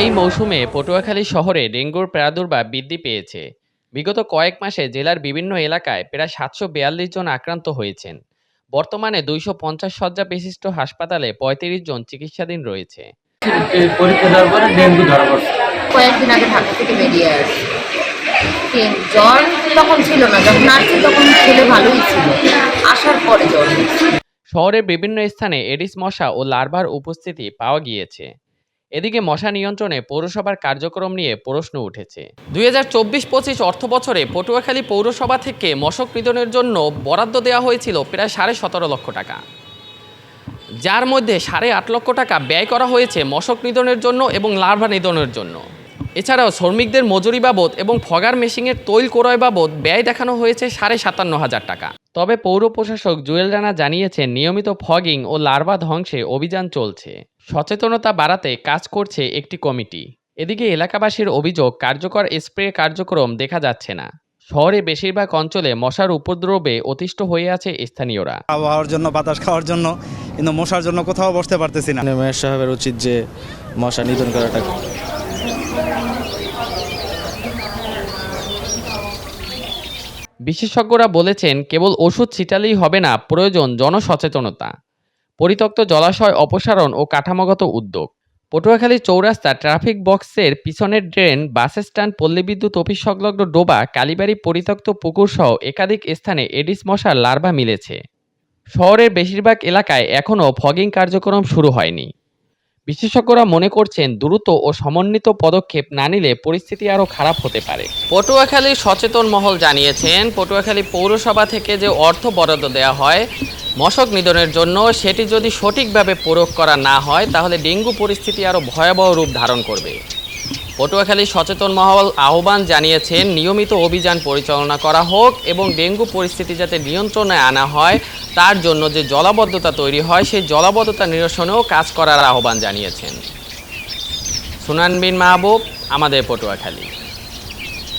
এই মৌসুমে পটুয়াখালী শহরে ডেঙ্গুর প্রাদুর্ভাব বৃদ্ধি পেয়েছে। বিগত কয়েক মাসে জেলার বিভিন্ন এলাকায় প্রায় সাতশো বিয়াল্লিশ জন আক্রান্ত হয়েছেন। বর্তমানে দুইশো পঞ্চাশ শয্যা বিশিষ্ট হাসপাতালে পঁয়ত্রিশ জন চিকিৎসাধীন রয়েছে। এই পরীক্ষা দেওয়ার পরে ডেঙ্গু ধরা পড়ছে। কয়েকদিন আগে ঢাকা থেকে বেরিয়ে আসি। জ্বর তখন ছিল না যখন আসছি তখন ছেলে ভালোই ছিল। আসার পরে। শহরের বিভিন্ন স্থানে এডিস মশা ও লার্ভার উপস্থিতি পাওয়া গিয়েছে। এদিকে মশা নিয়ন্ত্রণে পৌরসভার কার্যক্রম নিয়ে প্রশ্ন উঠেছে। দুই হাজার চব্বিশ পঁচিশ অর্থ বছরে পটুয়াখালী পৌরসভা থেকে মশক নিধনের জন্য বরাদ্দ দেওয়া হয়েছিল প্রায় সাড়ে সতেরো লক্ষ টাকা। যার মধ্যে সাড়ে আট লক্ষ টাকা ব্যয় করা হয়েছে মশক নিধনের জন্য এবং লার্ভা নিধনের জন্য। এছাড়াও শ্রমিকদের মজুরি বাবদ এবং ফগার মেশিনের তৈল ক্রয় বাবদ ব্যয় দেখানো হয়েছে সাড়ে সাতান্ন হাজার টাকা। তবে পৌর প্রশাসক জুয়েল রানা জানিয়েছেন নিয়মিত ফগিং ও লার্ভা ধ্বংসে অভিযান চলছে। সচেতনতা বাড়াতে কাজ করছে একটি কমিটি। এদিকে এলাকাবাসীর অভিযোগ কার্যকর স্প্রে কার্যক্রম দেখা যাচ্ছে না। শহরে বেশিরভাগ অঞ্চলে মশার উপদ্রবে অতিষ্ঠ হয়ে আছে স্থানীয়রা। আবহাওয়ার জন্য বাতাস খাওয়ার জন্য কিন্তু মশার জন্য কোথাও বসতে পারতেছি না। মেয়র সাহেবের উচিত যে মশা নিধন করাটা বিশেষজ্ঞরা বলেছেন, কেবল ওষুধ ছিটালেই হবে না, প্রয়োজন জনসচেতনতা। পরিত্যক্ত জলাশয় অপসারণ ও কাঠামোগত উদ্যোগ। পটুয়াখালী চৌরাস্তা ট্রাফিক বক্সের পিছনের ড্রেন, বাস স্ট্যান্ড, পল্লী বিদ্যুৎ অফিস সংলগ্ন ডোবা, কালীবাড়ি পরিত্যক্ত পুকুর সহ একাধিক স্থানে এডিস মশার লার্ভা মিলেছে। শহরের বেশিরভাগ এলাকায় এখনও ফগিং কার্যক্রম শুরু হয়নি। বিশেষজ্ঞরা মনে করছেন দ্রুত ও সমন্বিত পদক্ষেপ না নিলে পরিস্থিতি আরও খারাপ হতে পারে। পটুয়াখালী সচেতন মহল জানিয়েছেন, পটুয়াখালী পৌরসভা থেকে যে অর্থ বরাদ্দ দেওয়া হয়, মশক নিধনের জন্য সেটি যদি সঠিকভাবে প্রয়োগ করা না হয়, তাহলে ডেঙ্গু পরিস্থিতি আরও ভয়াবহ রূপ ধারণ করবে। পটুয়াখালী সচেতন মহল আহ্বান জানিয়েছেন, নিয়মিত অভিযান পরিচালনা করা হোক এবং ডেঙ্গু পরিস্থিতি যাতে নিয়ন্ত্রণে আনা হয়, তার জন্য যে জলাবদ্ধতা তৈরি হয়, সেই জলাবদ্ধতা নিরসনেও কাজ করার আহ্বান জানিয়েছেন। সুনানবিন মাহবুব, আমাদের পটুয়াখালী।